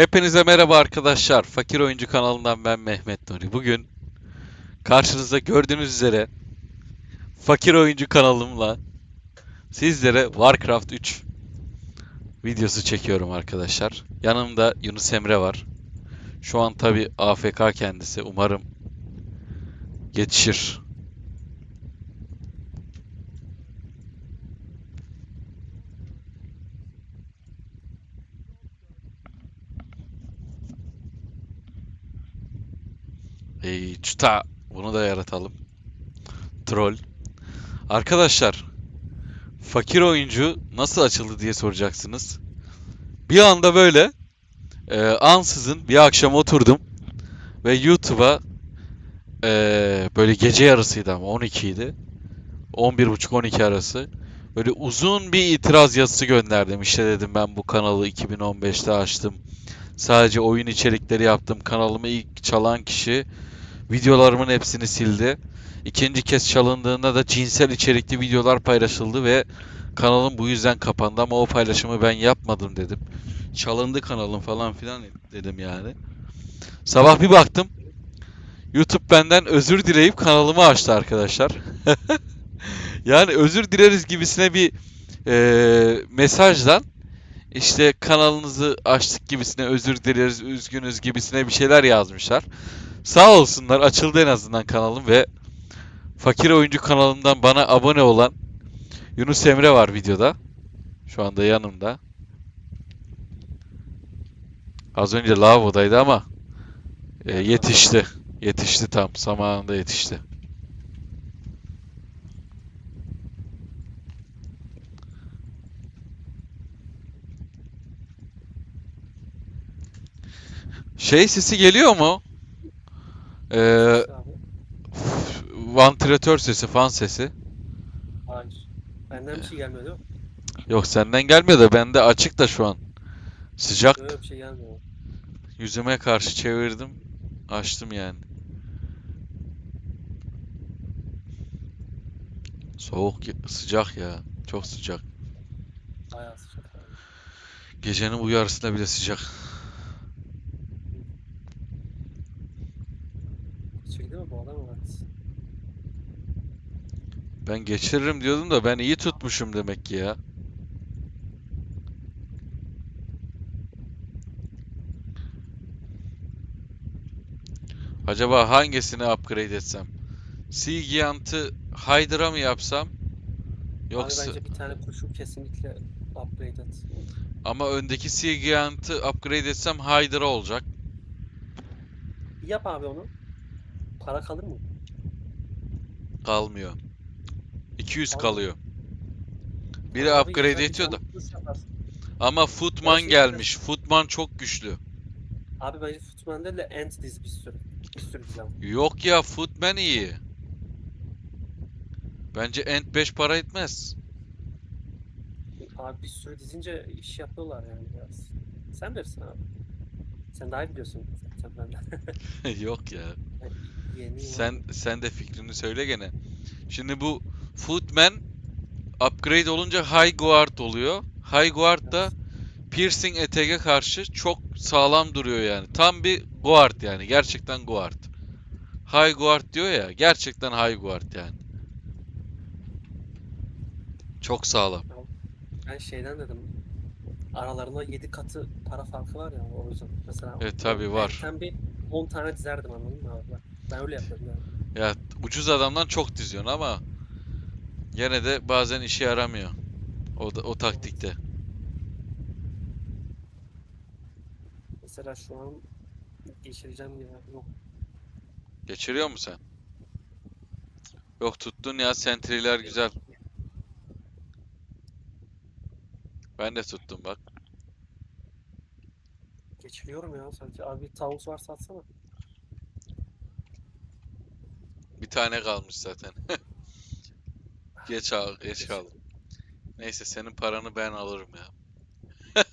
Hepinize merhaba arkadaşlar. Fakir Oyuncu kanalından ben Mehmet Nuri. Bugün karşınızda gördüğünüz üzere Fakir Oyuncu kanalımla sizlere Warcraft 3 videosu çekiyorum arkadaşlar. Yanımda Yunus Emre var. Şu an tabi AFK kendisi. Umarım yetişir. Ey çuta. Bunu da yaratalım. Troll. Arkadaşlar, fakir oyuncu nasıl açıldı diye soracaksınız. Bir anda böyle e, ansızın bir akşam oturdum ve YouTube'a e, böyle gece yarısıydı ama 12 idi. 11.30-12 arası. Böyle uzun bir itiraz yazısı gönderdim. İşte dedim ben bu kanalı 2015'te açtım. Sadece oyun içerikleri yaptım. Kanalımı ilk çalan kişi videolarımın hepsini sildi. İkinci kez çalındığında da cinsel içerikli videolar paylaşıldı ve kanalım bu yüzden kapandı ama o paylaşımı ben yapmadım dedim. Çalındı kanalım falan filan dedim yani. Sabah bir baktım. YouTube benden özür dileyip kanalımı açtı arkadaşlar. yani özür dileriz gibisine bir eee mesajdan işte kanalınızı açtık gibisine özür dileriz, üzgünüz gibisine bir şeyler yazmışlar. Sağ olsunlar açıldı en azından kanalım ve Fakir Oyuncu kanalından bana abone olan Yunus Emre var videoda. Şu anda yanımda. Az önce lavabodaydı ama e, yetişti. Yetişti tam. Zamanında yetişti. Şey sesi geliyor mu? Ee, abi. vantilatör sesi, fan sesi. Hayır. Benden bir şey gelmiyor değil mi? Yok senden gelmiyor da bende açık da şu an. Sıcak. Böyle bir şey gelmiyor. Yüzüme karşı çevirdim. Açtım yani. Soğuk, sıcak ya. Çok sıcak. Bayağı sıcak. Gecenin bu yarısında bile sıcak. Çekti mi bu adam evet. Ben geçiririm diyordum da ben iyi tutmuşum demek ki ya. Acaba hangisini upgrade etsem? Sea Giant'ı Hydra mı yapsam? Yoksa Abi bence bir tane kurşun kesinlikle upgrade et. ama öndeki Sea Giant'ı upgrade etsem Hydra olacak. Yap abi onu. Para kalır mı? Kalmıyor. 200 Kalmıyor. kalıyor. Biri Abi upgrade bir ediyor da. tane kuruş yaparsın. Ama Footman gelmiş. Footman çok güçlü. Abi bence Footman değil de Ant diz bir sürü. Bir sürü diz ama. Yok ya Footman iyi. Bence Ant 5 para etmez. Abi bir sürü dizince iş yapıyorlar yani biraz. Sen bilirsin abi. Sen daha iyi biliyorsun sen benden. Yok ya. Ben yeniyim Sen sen de fikrini söyle gene. Şimdi bu Footman upgrade olunca High Guard oluyor. High Guard da Piercing Attack'e karşı çok sağlam duruyor yani. Tam bir guard yani. Gerçekten guard. High Guard diyor ya. Gerçekten High Guard yani. Çok sağlam. Ben şeyden dedim. Aralarında 7 katı para farkı var ya o yüzden. Mesela Evet, tabii var. Sen bir 10 tane dizerdim anladın mı abi? Ben öyle yapıyordum yani. Ya ucuz adamdan çok diziyorsun ama gene de bazen işe yaramıyor. O da, o taktikte. Mesela şu an geçireceğim ya. Yok. Geçiriyor mu sen? Yok tuttun ya sentriler güzel. Ben de tuttum bak. Geçiriyorum ya sadece. Abi tavus varsa atsana. Bir tane kalmış zaten. Geç al, geç al. Neyse senin paranı ben alırım ya.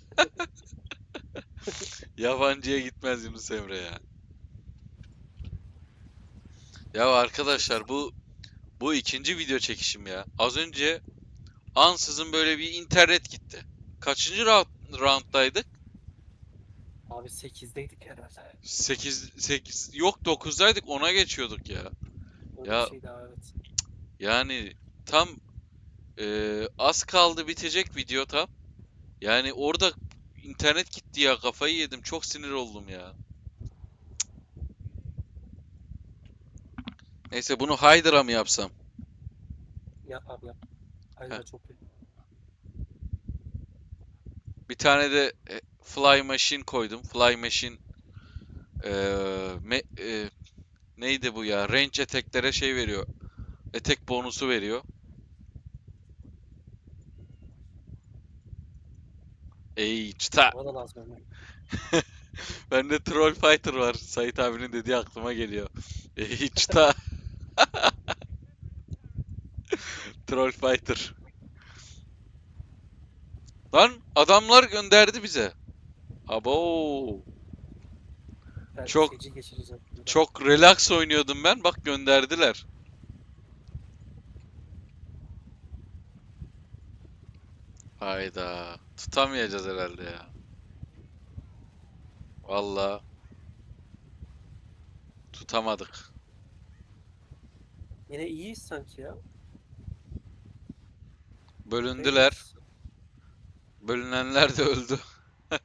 Yabancıya gitmez Yunus Emre ya. Ya arkadaşlar bu bu ikinci video çekişim ya. Az önce ansızın böyle bir internet gitti. Kaçıncı round, rounddaydık? Abi 8'deydik herhalde. 8 8 yok 9'daydık 10'a geçiyorduk ya. Öyle Ya- şeydi abi, evet. Yani tam eee, az kaldı bitecek video tam. Yani orada internet gitti ya kafayı yedim. Çok sinir oldum ya. Neyse bunu Hyder'a mı yapsam? Yap abi yap. Ha. çok iyi. Bir tane de e, Fly Machine koydum. Fly Machine eee, me- e, neydi bu ya? Range attack'lere şey veriyor. Attack bonusu veriyor. Ey çıta. Bana lazım. Bende Troll Fighter var. Sait abinin dediği aklıma geliyor. Ey çıta. Troll Fighter. Lan adamlar gönderdi bize. Abo. Çok-. Çok relax oynuyordum ben. Bak gönderdiler. Hayda. Tutamayacağız herhalde ya. Valla. Tutamadık. Yine iyiyiz sanki ya. Bölündüler. Bölünenler de öldü.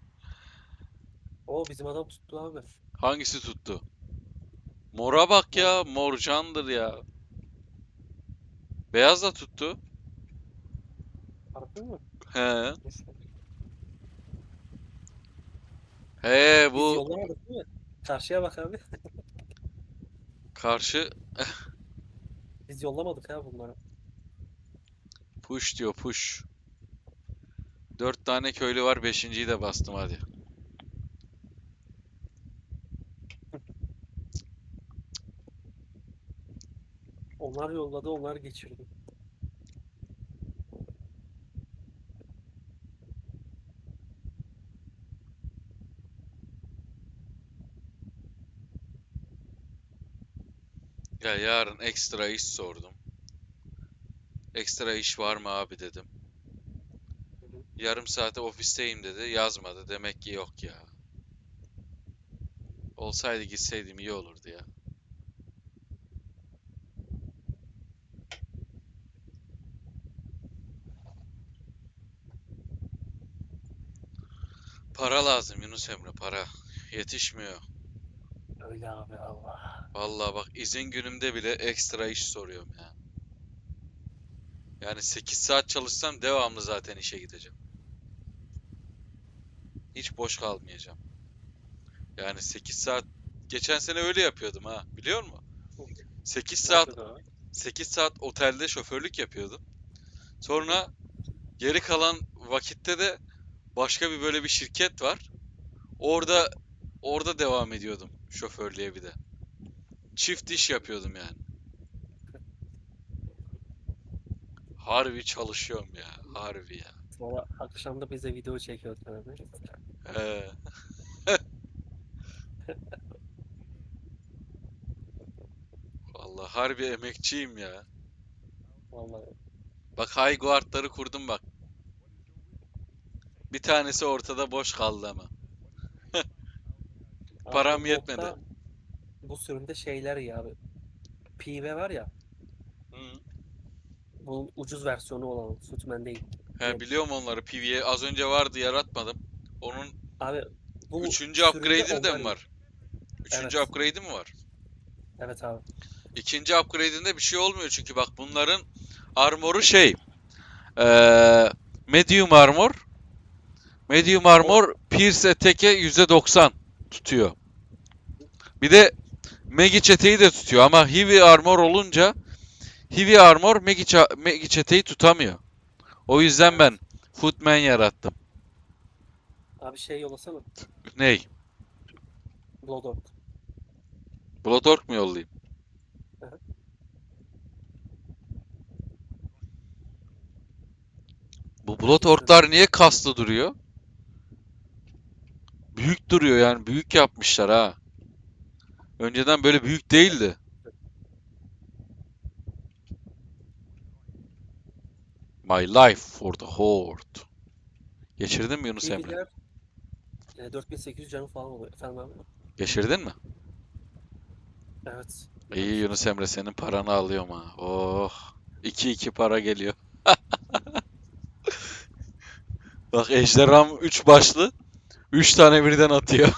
O bizim adam tuttu abi. Hangisi tuttu? Mora bak ya. Mor candır ya. Beyaz da tuttu. Harbi mi? He. He Biz bu yollamadık değil mi? Karşıya bak abi. karşı Biz yollamadık ha bunları. Push diyor push. Dört tane köylü var. Beşinciyi de bastım hadi. Onlar yolladı, onlar geçirdi. Ya yarın ekstra iş sordum. Ekstra iş var mı abi dedim. Yarım saate ofisteyim dedi. Yazmadı. Demek ki yok ya. Olsaydı gitseydim iyi olurdu ya. Para lazım Yunus Emre para. Yetişmiyor. Öyle abi Allah. Vallahi bak izin günümde bile ekstra iş soruyorum ya. Yani 8 saat çalışsam devamlı zaten işe gideceğim. Hiç boş kalmayacağım. Yani 8 saat geçen sene öyle yapıyordum ha biliyor musun? 8 Ne saat yapıyordu abi? 8 saat otelde şoförlük yapıyordum. Sonra geri kalan vakitte de başka bir böyle bir şirket var. Orada orada devam ediyordum şoförlüğe bir de. Çift iş yapıyordum yani. Harbi çalışıyorum ya. Harbi ya. Valla akşam da bize video çekiyorduk abi. He. Vallahi harbi emekçiyim ya. Vallahi. Bak high guardları kurdum bak. Bir tanesi ortada boş kaldı ama. Param bu yetmedi. Bu sürümde şeyler ya abi. PV var ya. Hı. Bunun ucuz versiyonu olan Footman değil. He biliyorum onları. PvE az önce vardı yaratmadım. Onun Abi bu üçüncü upgrade'i de mi var? Üçüncü Evet. upgrade'i mi var? Evet abi. İkinci upgrade'inde bir şey olmuyor çünkü bak bunların armoru şey eee, medium armor medium armor pierce attack'e %90 tutuyor. Bir de mage attack'i de tutuyor ama heavy armor olunca heavy armor ça- mage attack'i tutamıyor. O yüzden ben footman yarattım. Abi şey yollasana. Ney? Blood Orc. Bloodorc mu yollayayım? Bu Bloodorc'lar niye kaslı duruyor? Büyük duruyor yani büyük yapmışlar ha. Önceden böyle büyük değildi. My life for the horde. Geçirdin mi Yunus Emre? PV'ler E, 4800 canı falan oluyor. Efendim abi? Geçirdin mi? Evet. İyi Yunus Emre senin paranı alıyorum ha. Oh. 2 2 para geliyor. Bak ejderham 3 başlı. 3 tane birden atıyor.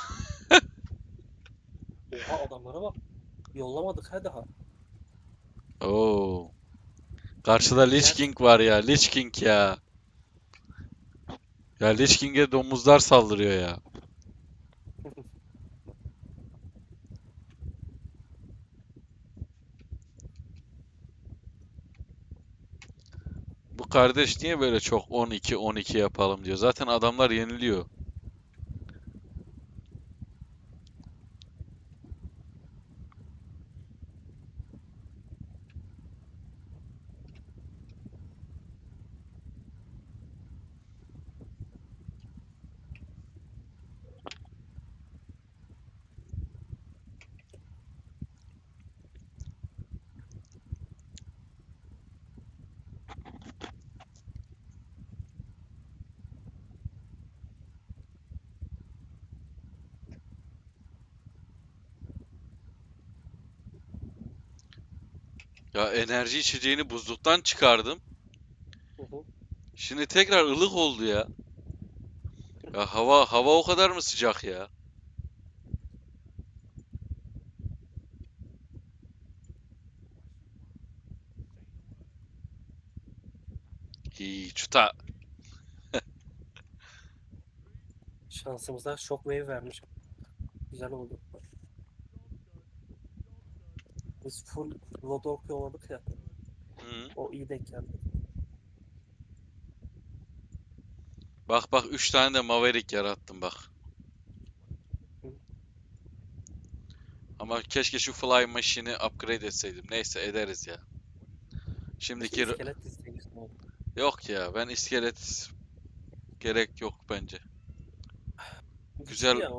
Oha adamlara bak. Yollamadık ha daha. Oo. Karşıda Lich King var ya. Lich King ya. Ya Lich King'e domuzlar saldırıyor ya. Bu kardeş niye böyle çok 12 12 yapalım diyor. Zaten adamlar yeniliyor. Ya enerji içeceğini buzluktan çıkardım. Hı hı. Şimdi tekrar ılık oldu ya. Ya hava hava o kadar mı sıcak ya? İyi çuta. Şansımıza Shockwave vermiş. Güzel oldu. Biz full Lodork yolladık ya. Hı. O iyi denk geldi. Bak bak 3 tane de Maverick yarattım bak. Ama keşke şu Fly Machine'i upgrade etseydim. Neyse ederiz ya. Şimdiki Keşke iskelet oğlum. yok ya ben iskelet gerek yok bence. Güzel- Ya.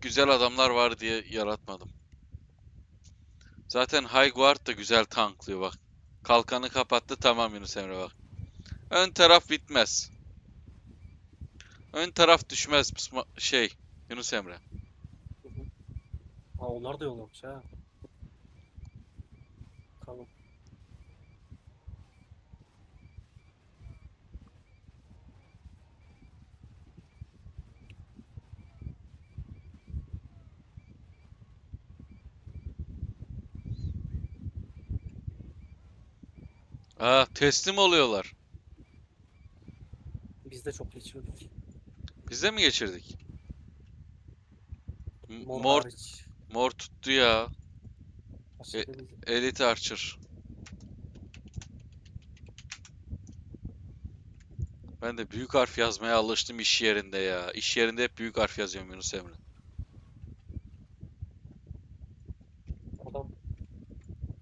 Güzel adamlar var diye yaratmadım. Zaten High Guard da güzel tanklıyor bak. Kalkanı kapattı tamam Yunus Emre bak. Ön taraf bitmez. Ön taraf düşmez şey Yunus Emre. Ha onlar da yollamış ha. Bakalım. Aa teslim oluyorlar. Biz de çok geçiyorduk. Biz de mi geçirdik? M- Mor, Mor hariç. mor tuttu ya. Başka E- bir- Elite Archer. Ben de büyük harf yazmaya alıştım iş yerinde ya. İş yerinde hep büyük harf yazıyorum Yunus Emre. Adam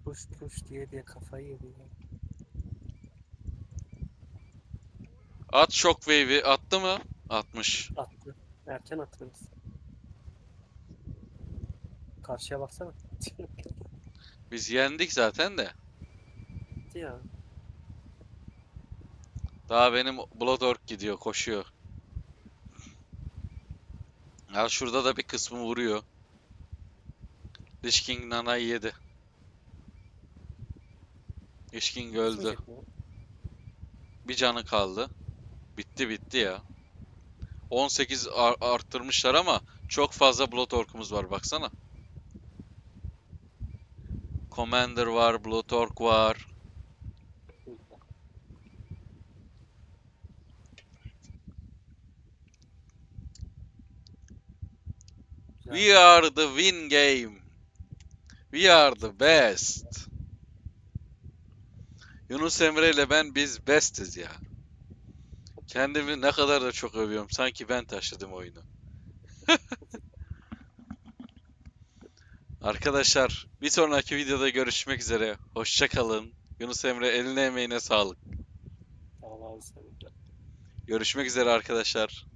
push push diye diye kafayı yedi ya. At Shockwave'i attı mı? Atmış. Attı. Erken attı biz. Karşıya baksana. Biz yendik zaten de. Gitti ya. Daha benim Bloodorc gidiyor, koşuyor. Ya şurada da bir kısmı vuruyor. Lich King Nana'yı yedi. Lich King öldü. Bir canı kaldı. Bitti bitti ya. 18 ar- arttırmışlar ama çok fazla Blood Orc'umuz var baksana. Commander var, Blood Orc var. We are the win game. We are the best. Yunus Emre ile ben biz bestiz ya. Kendimi ne kadar da çok övüyorum. Sanki ben taşıdım oyunu. Arkadaşlar bir sonraki videoda görüşmek üzere. Hoşça kalın. Yunus Emre eline emeğine sağlık. Sen de. Görüşmek üzere arkadaşlar.